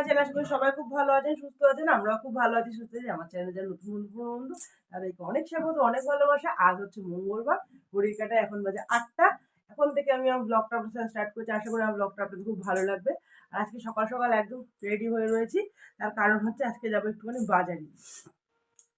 My channel করি সবাই খুব ভালো আছেন, সুস্থ আছেন, আমরাও খুব ভালো আছি, সুস্থ আছি। আমার চ্যানেলে যারা নতুন নতুন বন্ধু, তাদেরকে অনেক স্বাগত, অনেক ভালোবাসা। আজ হচ্ছে মঙ্গলবার, ঘড়ির কাটা এখন বাজে আটটা। এখন থেকে আমি আমার ব্লগটা আপনার সাথে স্টার্ট করছি। আশা করি আমার ব্লগটা আপনাদের খুব ভালো লাগবে। আর আজকে সকাল সকাল একদম রেডি হয়ে রয়েছি। তার কারণ হচ্ছে আজকে যাব একটুখানি বাজারে।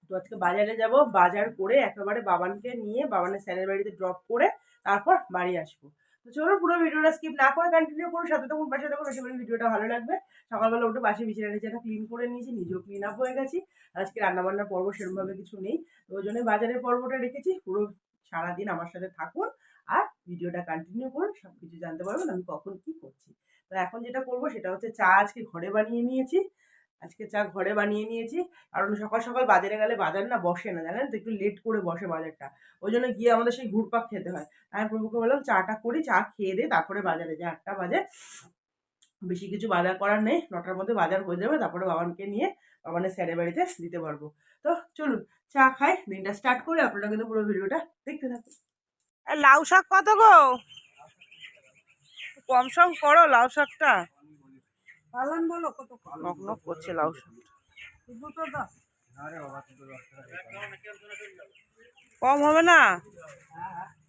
তো আজকে বাজারে যাব, বাজার করে একেবারে বাবানকে নিয়ে, বাবানের স্যারের বাড়িতে ড্রপ করে তারপর বাড়ি আসব। তো চলো পুরো ভিডিওটা স্কিপ না করে কন্টিনিউ করো সাথে তখন পাশে তখন বেশি করে ভিডিওটা ভালো লাগবে। সকালবেলা উঠে বাসি বিছানা টিছানা ক্লিন করে নিয়েছি, নিজেও ক্লিন আপ হয়ে গেছি। আজকে রান্নাবান্নার পর্ব সেরকমভাবে কিছু নেই, তো ওই জন্য বাজারের পর্বটা রেখেছি। পুরো সারাদিন আমার সাথে থাকুন আর ভিডিওটা কন্টিনিউ করুন সব কিছু জানতে পারবেন আমি কখন কি করছি। তো এখন যেটা করব সেটা হচ্ছে চা আজকে ঘরে বানিয়ে নিয়েছি। আজকে চা ঘরে বানিয়ে নিয়েছি। কারণ সকাল সকাল বাজারে গেলে বাজার না বসে না, জানেন তো? একটু লেট করে বসে বাজারটা। ওই জন্য গিয়ে আমাদের সেই ঘুরপাক খেতে হয়। আমি প্রভুকে বললাম, চাটা করি, চা খেয়ে দিয়ে তারপরে বাজারে যাই আটটা বাজে। বেশি কিছু বাজার করার নেই, নটার মধ্যে বাজার হয়ে যাবে, তারপরে বাবানকে নিয়ে বাবানের স্যারের বাড়িতে দিতে পারব। তো চলুন, চা খাই, দিনটা স্টার্ট করে আপনারা কিন্তু পুরো ভিডিওটা দেখতে থাকুন। লাউ শাক কত গো? কম সম করো লাউ শাকটা। পালন বলো কত নক নক করছে লাউ কম হবে না?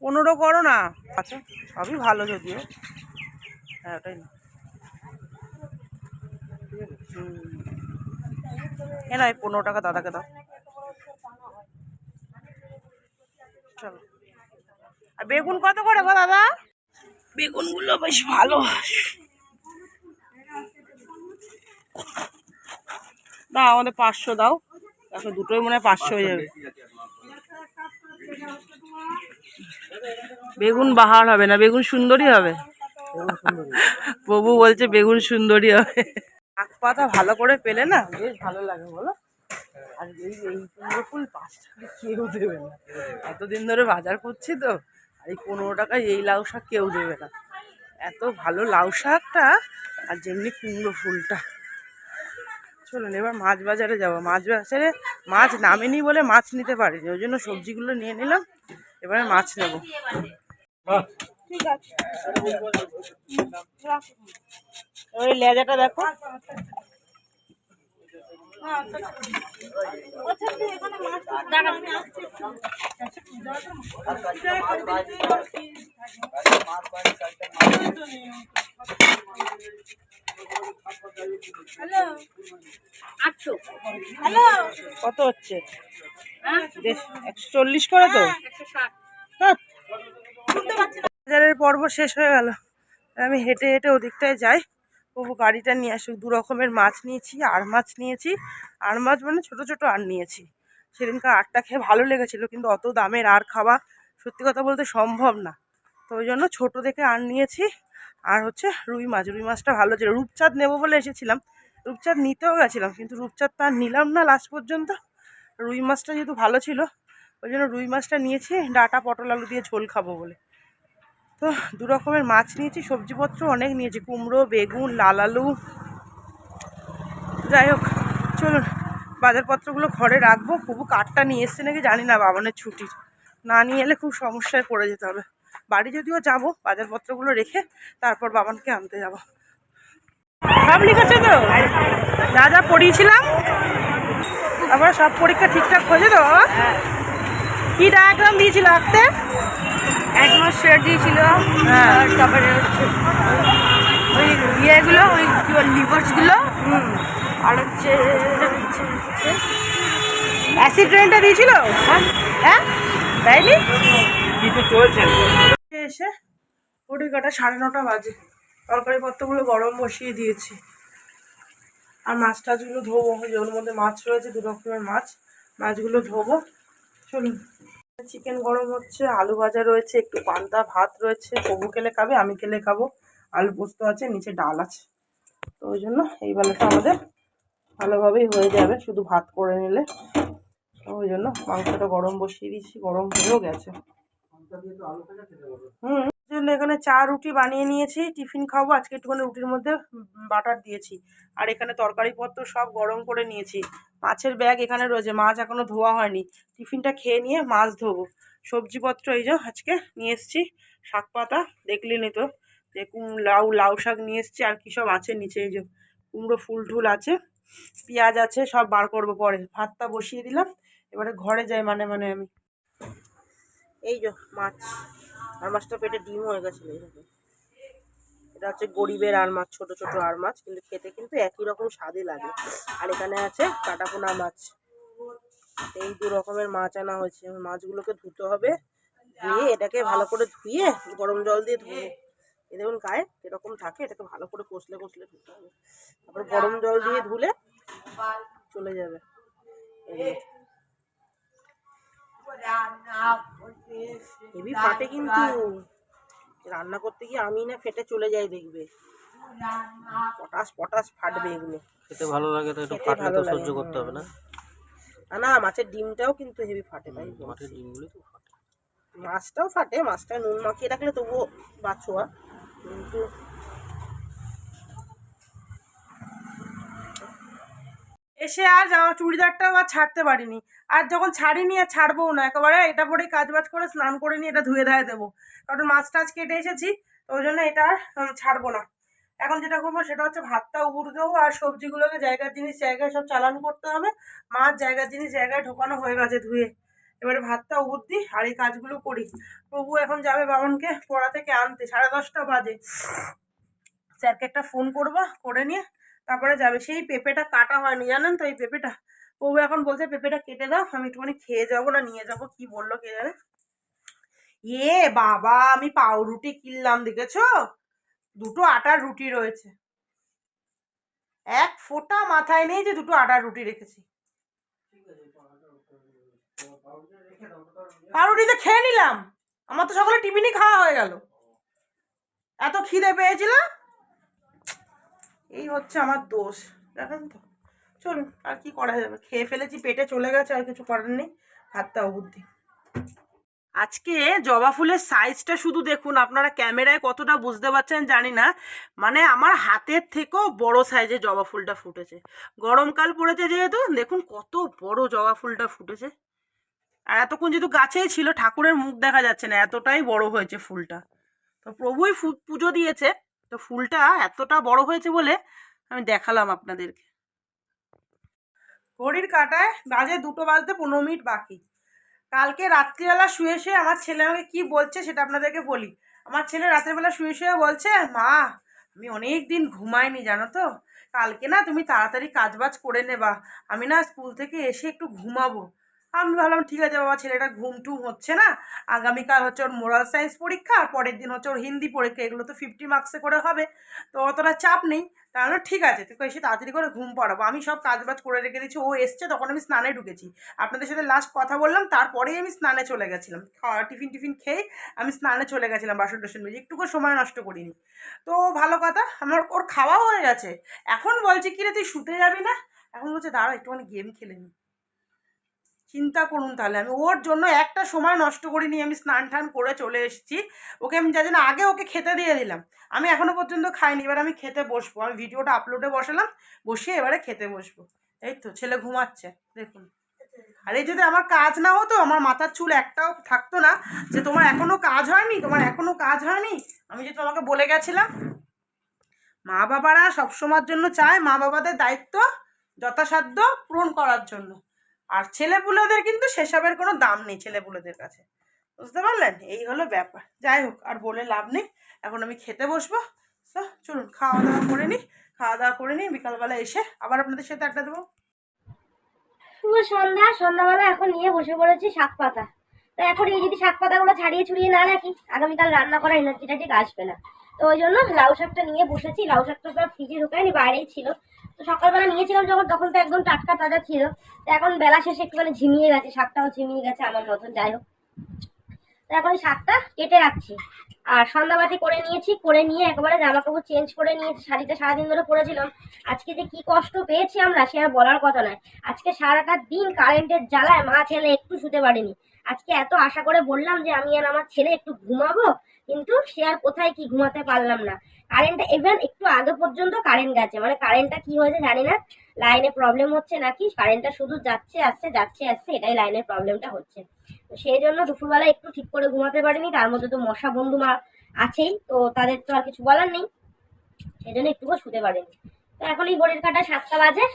পনেরো করো না। আচ্ছা সবই ভালো যদিও। হ্যাঁ ওটাই না। এ না পনেরো টাকা দাদাকে দাও। চলো। আর বেগুন কত করে গো দাদা? বেগুনগুলো বেশ ভালো দাও আমাদের পাঁচশো দাও। তারপর দুটোই মনে হয় পাঁচশো হয়ে যাবে। বেগুন বাহার হবে না, বেগুন সুন্দরী হবে। প্রভু বলছে বেগুন সুন্দরী হবে। শাক পাতা ভালো করে পেলে না, বেশ ভালো লাগে বলো। আর এই এই কুমড়ো ফুল পাঁচ টাকা কেউ দেবে না। এতদিন ধরে বাজার করছি তো, আর এই পনেরো টাকায় এই লাউ শাক কেউ দেবে না। এত ভালো লাউ শাকটা, আর যেমনি কুমড়ো ফুলটা। চলুন এবার মাছ বাজারে যাব। মাছ বাজারে মাছ নামেনি বলে মাছ নিতে পারিনি, ওই জন্য সবজিগুলো নিয়ে নিলাম, এবারে মাছ নেব। ওই লেজাটা দেখো। আটশো কত হচ্ছে? একশো চল্লিশ করে তো। বাজারের পর্ব শেষ হয়ে গেল। আমি হেঁটে হেঁটে ওদিকটায় যাই। প্রভু গাড়িটা নিয়ে আসুক দু রকমের মাছ নিয়েছি আর মাছ নিয়েছি। আর মাছ মানে ছোট ছোট আর নিয়েছি। সেদিনকার আরটা খেয়ে ভালো লেগেছিল, কিন্তু অত দামের আর খাওয়া সত্যি কথা বলতে সম্ভব না। তো ওই জন্য ছোটো দেখে আর নিয়েছি। আর হচ্ছে রুই মাছ, রুই মাছটা ভালো ছিল। রূপচাঁদ নেব বলে এসেছিলাম। রূপচাঁদ নিতেও গেছিলাম, কিন্তু রূপচাঁদ তো নিলাম না লাস্ট পর্যন্ত। রুই মাছটা যেহেতু ভালো ছিল, ওই জন্য রুই মাছটা নিয়েছি, ডাটা পটল আলু দিয়ে ঝোল খাব বলে। তো দু রকমের মাছ নিয়েছি, সবজিপত্র অনেক নিয়েছি, কুমড়ো, বেগুন, লাল আলু। যাই হোক, চলুন, বাজারপত্রগুলো ঘরে রাখব। খুবু কাঠটা নিয়ে এসছে নাকি জানি না বাবানের ছুটির। না নিয়ে এলে খুব সমস্যায় পড়ে যেতে হবে। বাড়ি যদিও যাব, বাজারপত্রগুলো রেখে তারপর বাবানকে আনতে যাব। সব লিখেছে তো? যা যা পড়িয়েছিলাম, তারপরে সব পরীক্ষা ঠিকঠাক হয়েছে তো? বাবা কি ডায়াগ্রাম দিয়েছিল আঁকতে? অ্যাটমসফিয়ার দিয়েছিল হ্যাঁ। তারপরে হচ্ছে ওই ইয়েগুলো ওই কি বল লিভার্সগুলো আর হচ্ছে অ্যাসিড রেনটা দিয়েছিল? হ্যাঁ। দেয়নি? কিছু চলছে। এসে ঘড়ি কাটা সাড়ে নটা বাজে। তরকারি পত্রগুলো গরম বসিয়ে দিয়েছি। আর মাছ টাছগুলো ধোবো ওর মধ্যে মাছ রয়েছে দু রকমের মাছ। মাছগুলো ধোবো। চলুন। চিকেন গরম হচ্ছে, আলু ভাজা রয়েছে, একটু পান্তা, ভাত রয়েছে প্রভু কেলে খাবে, আমি কেলে খাব। আলু পোস্ত আছে, নিচে ডাল আছে। তো ওই জন্য এই বেলাটা আমাদের ভালোভাবেই হয়ে যাবে, শুধু ভাত করে নিলে। তো ওই জন্য মাংসটা গরম বসিয়ে দিয়েছি, গরম হয়েও গেছে। হুম জন্য এখানে চা রুটি বানিয়ে নিয়েছি, টিফিন খাব, আজকে একটুখানি রুটির মধ্যে বাটার দিয়েছি। আর এখানে তরকারিপত্র সব গরম করে নিয়েছি। মাছের ব্যাগ এখানে রয়েছে। মাছ এখনও ধোয়া হয়নি। টিফিনটা খেয়ে নিয়ে মাছ ধোবো। সবজিপত্র এই যে আজকে নিয়ে এসেছি। শাক পাতা দেখলেনি তো। দেখুন লাউ লাউ শাক নিয়ে এসেছি। আর কী সব আছে নিচে এই যে। কুমড়ো, ফুল টুল আছে। পেঁয়াজ আছে, সব বার করব পরে। ভাতটা বসিয়ে দিলাম। এবারে ঘরে যাই মানে মানে আমি। এই যে মাছ। আর মাছটা পেটে ডিম হয়ে গেছিল এই দেখো। এটা হচ্ছে গরিবের আর মাছ, ছোট ছোট আর মাছ, কিন্তু খেতে কিন্তু একই রকম স্বাদই লাগে। আর এখানে আছে কাটাপোনা মাছ। এই দু রকমের মাছ আনা হয়েছে। মাছগুলোকে ধুতে হবে, ধুয়ে এটাকে ভালো করে ধুয়ে গরম জল দিয়ে ধুয়ে এ দেখুন গায়ে এরকম থাকে, এটাকে ভালো করে কষলে কষলে ধুতে হবে। তারপর গরম জল দিয়ে ধুলে চলে যাবে। হেভি ফাটে কিন্তু। রান্না করতে গিয়ে আমি না ফেটে চলে যাই দেখবে। পটাশ পটাশ ফাটবে এগুলো। খেতে ভালো লাগে তো একটু ফাটলে তো সহ্য করতে হবে না? না না মাছের ডিমটাও কিন্তু হেভি ফাটে ভাই মাছের ডিমগুলো তো ফাটে। মাছটাও ফাটে মাছটা নুন মাখিয়ে রাখলে তবুও বাছোয়া কিন্তু এসে আর জামা চুড়িদারটাও আর ছাড়তে পারিনি। আর যখন ছাড়িনি আর ছাড়বো না, একেবারে এটা পরেই কাজ বাজ করে স্নান করে নিয়ে এটা ধুয়ে দেয় দেবো। কারণ মাছ টাছ কেটে এসেছি, তো ওই জন্য এটা আর ছাড়বো না। এখন যেটা করব সেটা হচ্ছে ভাতটা উবুর দেবো আর সবজিগুলোকে জায়গার জিনিস জায়গায় সব চালান করতে হবে। মাছ জায়গার জিনিস জায়গায় ঢোকানো হয়ে গেছে ধুয়ে। এবারে ভাতটা উবুর দিই আর এই কাজগুলো করি। প্রভু এখন যাবে বামনকে পড়া থেকে আনতে, সাড়ে দশটা বাজে। স্যারকে একটা ফোন করব, করে নিয়ে তারপরে যাবে। সেই পেঁপেটা কাটা হয়নি, জানেন তো এই পেঁপেটা? প্রভু এখন বলছে, পেঁপেটা কেটে দাও, আমি একটুখানি খেয়ে যাব না, নিয়ে যাব। কি বলল কে জানে? এ বাবা, আমি পাউরুটি কিনলাম, দেখেছ? দুটো আটার রুটি রয়েছে। এক ফোঁটা মাথায় নেই যে দুটো আটার রুটি রেখেছি। পাউরুটি তো খেয়ে নিলাম। আমার তো সকালে টিফিনই খাওয়া হয়ে গেল। এত খিদে পেয়েছিল? এই হচ্ছে আমার দোষ। দেখেন তো। চলুন, আর কি করা যাবে? খেয়ে ফেলেছি, পেটে চলে গেছে, আর কিছু করার নেই। হাতটা বুদ্ধি। আজকে জবা ফুলের সাইজটা শুধু দেখুন, আপনারা ক্যামেরায় কতটা বুঝতে পারছেন জানি না। মানে আমার হাতের থেকেও বড় সাইজে জবা ফুলটা ফুটেছে। গরমকাল পড়েছে যেহেতু, দেখুন কত বড় জবা ফুলটা ফুটেছে। আর এতক্ষণ যেহেতু গাছেই ছিল, ঠাকুরের মুখ দেখা যাচ্ছে না, এতটাই বড় হয়েছে ফুলটা। তো প্রভুই পুজো দিয়েছে। তো ফুলটা এতটা বড় হয়েছে বলে আমি দেখালাম আপনাদেরকে। ঘড়ির কাটায় বাজে দুটো বাজতে পনেরো মিনিট বাকি। কালকে রাত্রিবেলা শুয়ে শুয়ে আমার ছেলে আমাকে কী বলছে সেটা আপনাদেরকে বলি। আমার ছেলে রাত্রিবেলা শুয়ে শুয়ে বলছে, মা, আমি অনেক দিন ঘুমাইনি জানো তো। কালকে না তুমি তাড়াতাড়ি কাজবাজ করে নেবা। আমি না স্কুল থেকে এসে একটু ঘুমাবো। আমি ভাবলাম, ঠিক আছে বাবা, ছেলেটা ঘুম টুম হচ্ছে না। আগামীকাল হচ্ছে ওর মোরাল সায়েন্স পরীক্ষা, আর পরের দিন হচ্ছে ওর হিন্দি পরীক্ষা। এগুলো তো ফিফটি মার্কসে করে হবে। তো অতটা চাপ নেই। তাহলে ঠিক আছে, তুই এসে তাড়াতাড়ি করে ঘুম পাড়াবো। আমি সব কাজবাজ করে রেখে দিয়েছি। ও এসছে, তখন আমি স্নানে ঢুকেছি। আপনাদের সাথে লাস্ট কথা বললাম, তারপরেই আমি স্নানে চলে গেছিলাম। খাওয়া, টিফিন টিফিন খেয়ে আমি স্নানে চলে গেছিলাম বাসন টাসন মেজে। একটুকু সময় নষ্ট করিনি। তো ভালো কথা, আমার ওর খাওয়াও হয়ে গেছে। এখন বলছে কি রে তুই শুতে যাবি না? এখন বলছে, দাঁড়া, একটুখানি গেম খেলে নি। চিন্তা করুন তাহলে। আমি ওর জন্য একটা সময় নষ্ট করিনি, আমি স্নান টান করে চলে এসেছি। ওকে আমি যাই না আগে ওকে খেতে দিয়ে দিলাম। আমি এখনও পর্যন্ত খাইনি, এবার আমি খেতে বসবো। আমি ভিডিওটা আপলোডে বসালাম, বসিয়ে এবারে খেতে বসবো। এই তো, ছেলে ঘুমাচ্ছে, দেখুন। আর, এই যদি আমার কাজ না হতো, আমার মাথার চুল একটাও থাকতো না, যে তোমার এখনও কাজ হয়নি, তোমার এখনও কাজ হয়নি, আমি যে তোমাকে বলে গেছিলাম। মা বাবারা সবসময়ের জন্য চায় মা বাবাদের দায়িত্ব যথাসাধ্য পূরণ করার জন্য। আর ছেলেপুলেদের কিন্তু সেসবের কোনো দাম নেই ছেলেপুলেদের কাছে। বুঝতে পারলেন? এই হলো ব্যাপার। যাই হোক, আর বলে লাভ নেই। এখন আমি খেতে বসবো। তো চলুন খাওয়া দাওয়া করে নিই। খাওয়া দাওয়া করে নিই বিকালবেলা এসে আবার আপনাদের সাথে আড্ডা দেবো। শুভ সন্ধ্যা। সন্ধ্যাবেলা এখন নিয়ে বসে পড়েছি শাক পাতা। তো এখন এই যদি শাক পাতাগুলো ছাড়িয়ে ছুড়িয়ে না রাখি, আগামীকাল রান্না করার এনার্জিটা ঠিক আসবে না। তো ওই জন্য লাউ শাকটা নিয়ে বসেছি। লাউ শাকটা তো ফ্রিজে ঢোকায়নি, বাইরেই ছিল। তো সকালবেলা নিয়েছিলাম যখন, তখন তো একদম টাটকা তাজা ছিল। তো এখন বেলা শেষে একটুখানি ঝিমিয়ে গেছে, শাকটাও ঝিমিয়ে গেছে আমার মতন, যাই হোক। তো এখন শাকটা কেটে রাখছি। আর সন্ধ্যাবাতি করে নিয়েছি, করে নিয়ে একেবারে জামা কাপড় চেঞ্জ করে নিয়েছি, শাড়িটা সারাদিন ধরে পরেছিলাম। আজকে যে কি কষ্ট পেয়েছি আমরা, সে আর বলার কথা নয়। আজকে সারাটা দিন কারেন্টের জ্বালায় মা ছেলে একটু শুতে পারিনি। আজকে এত আশা করে বললাম যে আমি আর আমার ছেলে একটু ঘুমাবো কিন্তু সে আর কোথায় কি ঘুমাতে পারলাম না। কারেন্টটা ইভেন একটু আগে পর্যন্ত কারেন্ট গেছে। মানে কারেন্টটা কি হয়েছে জানি না। লাইনে প্রবলেম হচ্ছে নাকি? কারেন্টটা শুধু যাচ্ছে, আসছে যাচ্ছে, আসছে, এটাই লাইনের প্রবলেমটা হচ্ছে। তো সেই জন্য দুপুরবেলা একটু ঠিক করে ঘুমাতে পারিনি। তার মধ্যে তো মশা বন্ধু মা আছেই, তো তাদের তো আর কিছু বলার নেই। সেই জন্য একটুকু শুতে পারিনি। তো এখন এই ঘড়ির কাটা সাতটা বাজে।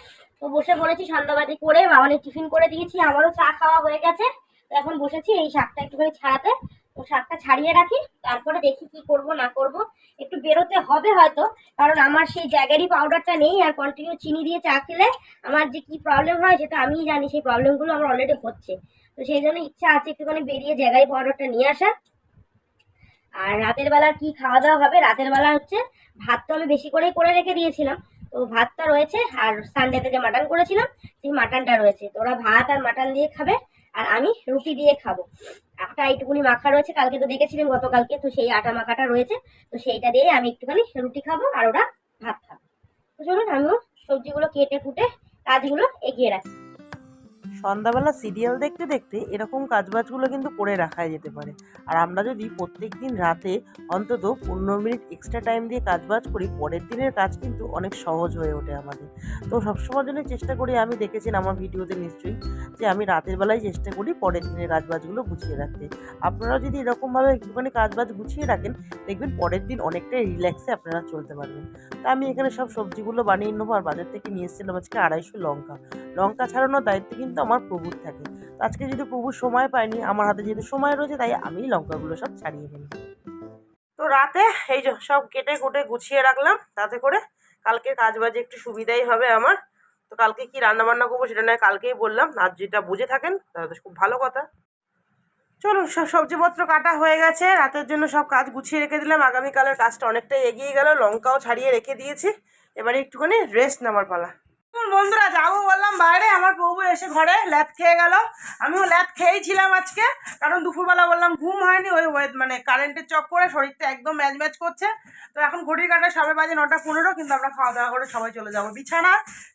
তো বসে পড়েছি সন্ধ্যাবাদি করে বাবানের টিফিন করে দিয়েছি। আমারও চা খাওয়া হয়ে গেছে। তো এখন বসেছি এই শাকটা একটুখানি ছাড়াতে। তো শাকটা ছাড়িয়ে রাখি, তারপরে দেখি কি করব, না করব। একটু বেরোতে হবে হয়তো, কারণ আমার সেই জায়গারই পাউডারটা নেই, আর কন্টিনিউ চিনি দিয়ে চা খেলে আমার যে কি প্রবলেম হয় সেটা আমিই জানি, সেই প্রবলেমগুলো আমার অলরেডি হচ্ছে। তো সেই জন্য ইচ্ছা আছে একটুখানি বেরিয়ে জ্যাগারি পাউডারটা নিয়ে আসার। আর রাতের বেলা কি খাওয়া দাওয়া হবে? রাতের বেলা হচ্ছে ভাত তো আমি বেশি করেই করে রেখে দিয়েছিলাম। তো ভাতটা রয়েছে, আর সানডেতে যে মাটন করেছিলাম, সেই মাটনটা রয়েছে। তো ওরা ভাত আর মাটন দিয়ে খাবে। আর আমি রুটি দিয়ে খাব। আটা এইটুকুনি মাখা রয়েছে, কালকে তো দেখেছিলেন গতকালকে, তো সেই আটা মাখাটা রয়েছে, তো সেইটা দিয়ে আমি একটুখানি রুটি খাব আর ওরা ভাত খাব। তো চলুন, আমিও সবজিগুলো কেটে কুটে কাজগুলো এগিয়ে রাখি। সন্ধ্যাবেলা সিরিয়াল দেখতে দেখতে এরকম কাজবাজগুলো কিন্তু করে রাখাই যেতে পারে। আর আমরা যদি প্রত্যেক দিন রাতে অন্তত পনেরো মিনিট এক্সট্রা টাইম দিয়ে কাজবাজ করি, পরের দিনের কাজ কিন্তু অনেক সহজ হয়ে ওঠে আমাদের। তো সবসময় জন্য চেষ্টা করি, আমি দেখেছেন আমার ভিডিওতে নিশ্চয়ই, যে আমি রাতের বেলায় চেষ্টা করি পরের দিনের কাজবাজগুলো গুছিয়ে রাখতে। আপনারা যদি এরকমভাবে একটুখানি কাজবাজ গুছিয়ে রাখেন, দেখবেন পরের দিন অনেকটাই রিল্যাক্সে আপনারা চলতে পারবেন। তা আমি এখানে সব সবজিগুলো বানিয়ে নেব, আর বাজার থেকে নিয়ে এসেছিলাম আজকে আড়াইশো লঙ্কা। লঙ্কা ছাড়ানোর দায়িত্ব কিন্তু আমার প্রভুর থাকে। তো আজকে যদি প্রভুর সময় পায়নি আমার হাতে যেহেতু সময় রয়েছে, তাই আমি লঙ্কাগুলো সব ছাড়িয়ে ফেলি। তো রাতে এই সব কেটে কুটে গুছিয়ে রাখলাম, তাতে করে কালকে কাজ বাজে একটু সুবিধাই হবে আমার। তো কালকে কি রান্না বান্না করব সেটা নয়, কালকেই বললাম। আর যেটা বুঝে থাকেন, তাহলে খুব ভালো কথা। চলুন, সব সবজিপত্র কাটা হয়ে গেছে। রাতের জন্য সব কাজ গুছিয়ে রেখে দিলাম। আগামীকালের কাজটা অনেকটাই এগিয়ে গেল। লঙ্কাও ছাড়িয়ে রেখে দিয়েছি। এবারে একটুখানি রেস্ট নেওয়ার পালা। বন্ধুরা যাব বললাম, বাইরে আমার বউ এসে ঘরে ল্যাদ খেয়ে গেল। আমিও ল্যাদ খেয়েছিলাম আজকে, কারণ দুপুরবেলা বললাম ঘুম হয়নি, ওই ওই মানে কারেন্টের চক করে শরীরটা একদম ম্যাচ ম্যাচ করছে। তো এখন ঘড়ির কাটা সবাই বাজে নটা পনেরো, কিন্তু আমরা খাওয়া দাওয়া করে সবাই চলে যাব। বিছানা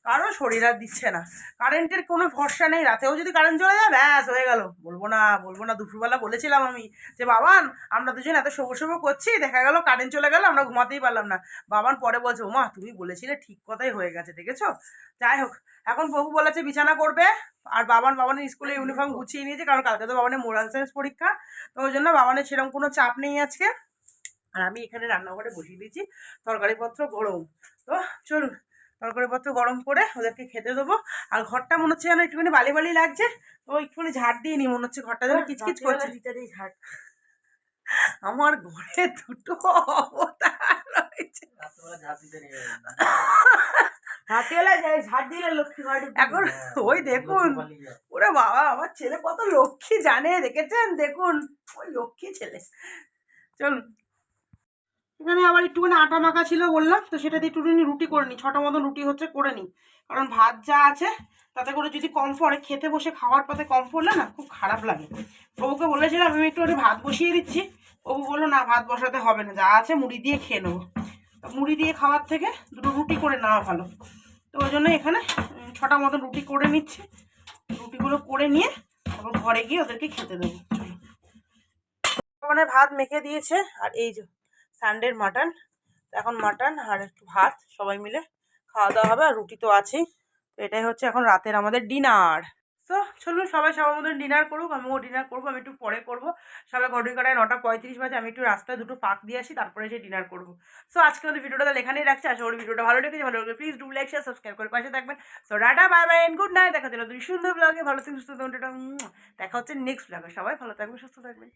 কারণ শরীর আর দিচ্ছে না। কারেন্টের কোনো ভরসা নেই, রাতেও যদি কারেন্ট চলে যায়, ব্যাস হয়ে গেল। বলব না বলব না, দুপুরবেলা বলেছিলাম আমি যে, বাবান, আমরা দুজন এত শোবো শোবো করছি, দেখা গেল কারেন্ট চলে গেল, আমরা ঘুমাতেই পারলাম না। বাবান পরে বলছে, ওমা, তুমি বলেছিলে ঠিক কথাই হয়ে গেছে, দেখেছ? যাই হোক এখন প্রভু বলেছে বিছানা করবে আর বাবান বাবানের স্কুলে ইউনিফর্ম গুছিয়ে নিয়েছে কারণ কালকে তো বাবানের মোরাল সায়েন্স পরীক্ষা। তো ওই জন্য বাবানের সেরকম কোনো চাপ নেই আজকে। আর আমি এখানে রান্নাঘরে বসিয়ে দিয়েছি তরকারিপত্র গরম। তো চলুন তরকারিপত্র গরম করে ওদেরকে খেতে দেবো। আর ঘরটা মনে হচ্ছে যেন একটুখানি বালি বালি লাগছে তো একটুখানি ঝাড় দিয়ে নি মনে হচ্ছে ঘরটা যেন কিচকিচ করছে। ঝাড়। আমার ঘরে দুটো অবতার। রয়েছে ঝাড় দিলে লক্ষ্মী এখন ওই দেখুন ওরে বাবা আমার ছেলে কত লক্ষ্মী জানে দেখেছেন? দেখুন ওই লক্ষ্মী ছেলে। চলুন। এখানে আবার একটুখানি আটা মাখা ছিল বললাম তো সেটা দিয়ে একটুখানি রুটি করে নিই। ছটা মতন রুটি হচ্ছে করে নিই। কারণ ভাত যা আছে তাতে করে যদি কম পড়ে খেতে বসে খাওয়ার পথে কম পড়লে না খুব খারাপ লাগে। প্রভুকে বলেছিলাম আমি একটু ভাত বসিয়ে দিচ্ছি। প্রভু বলল না ভাত বসাতে হবে না যা আছে মুড়ি দিয়ে খেয়ে নেব। মুড়ি দিয়ে খাওয়ার থেকে দুটো রুটি করে নেওয়া ভালো। তো ওই জন্য এখানে ছটা মতন রুটি করে নিচ্ছি। রুটিগুলো করে নিয়ে তারপর ঘরে গিয়ে ওদেরকে খেতে দেবো। মানে ভাত মেখে দিয়েছে, আর এই যে সানডের মাটন এখন মাটন আর একটু ভাত, সবাই মিলে খাওয়া দাওয়া হবে, আর রুটি তো আছেই। তো এটাই হচ্ছে এখন রাতের আমাদের ডিনার তো চলুন সবাই সবার মতন ডিনার করুক, আমিও ডিনার করব, আমি একটু পরে করব। সবাই ঘটি কাটায় নটা পঁয়ত্রিশ বাজে, আমি একটু রাস্তায় দুটো পাক দিয়ে আসি, তারপরে এসে ডিনার করব। সো আজকে আমাদের ভিডিওটা তাহলে এখানেই রাখছি। আশা করি ভিডিওটা ভালো লেগেছে। ভালো লাগে please do like share subscribe করে পাশে থাকবেন। সো ডাটা বাই বাই গুড নাইট দেখা তুমি সুন্দর ব্লগে ভালো থাকবে সুস্থ থাকবেন। দেখা হচ্ছে নেক্সট ব্লগে সবাই ভালো থাকবে সুস্থ থাকবেন।